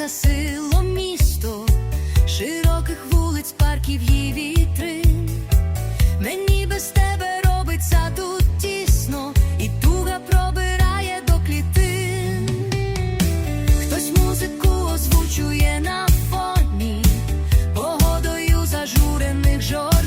гасило місто, широких вулиць, парків і вітрин. Мені без тебе робиться тут тісно, і туга пробирає до клітин. Хтось музику озвучує на фоні, погодою зажурених жорстоків.